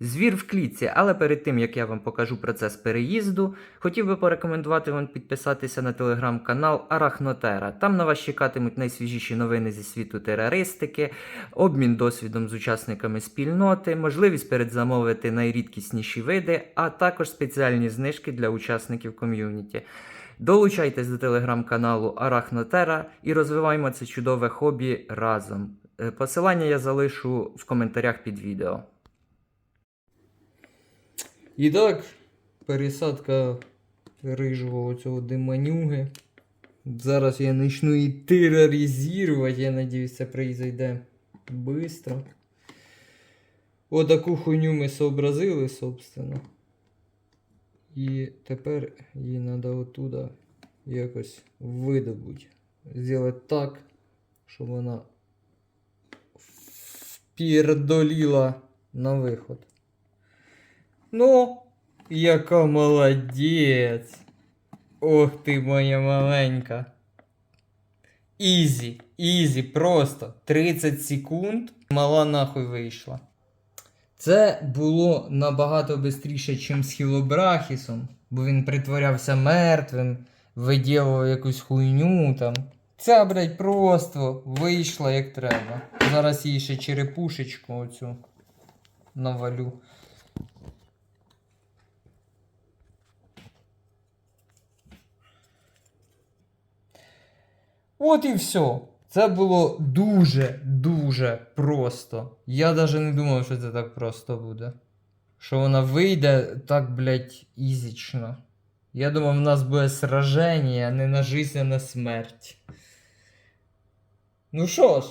Звір в клітці, але перед тим як я вам покажу процес переїзду, хотів би порекомендувати вам підписатися на телеграм-канал Арахнотера. Там на вас чекатимуть найсвіжіші новини зі світу терористики, обмін досвідом з учасниками спільноти, можливість передзамовити найрідкісніші види, а також спеціальні знижки для учасників ком'юніті. Долучайтесь до телеграм-каналу Арахнотера і розвиваємо це чудове хобі разом. Е, Посилання я залишу в коментарях під відео. І так, пересадка рижого цього демонюги. Зараз я почну її тероризувати. Я надіюсь, це произойде швидко. Отаку хуйню ми сообразили, собственно. І тепер її треба оттуда якось видобути. Зробити так, щоб вона впірдоліла на виход. Ну, яка молодець. Ох ти моя маленька. Ізі, ізі, просто 30 секунд. Мала нахуй вийшла. Це було набагато швидше, ніж з Хілобрахісом, бо він притворявся мертвим, виділував якусь хуйню там. Ця, блядь, просто вийшла як треба. Зараз їй ще черепушечку оцю навалю. От і все. Це було дуже-дуже просто. Я навіть не думав, що це так просто буде. Що вона вийде так, блядь, ізічно. Я думав, в нас буде сраження, а не на життя, а на смерть. Ну що ж,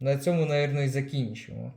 на цьому, мабуть, і закінчимо.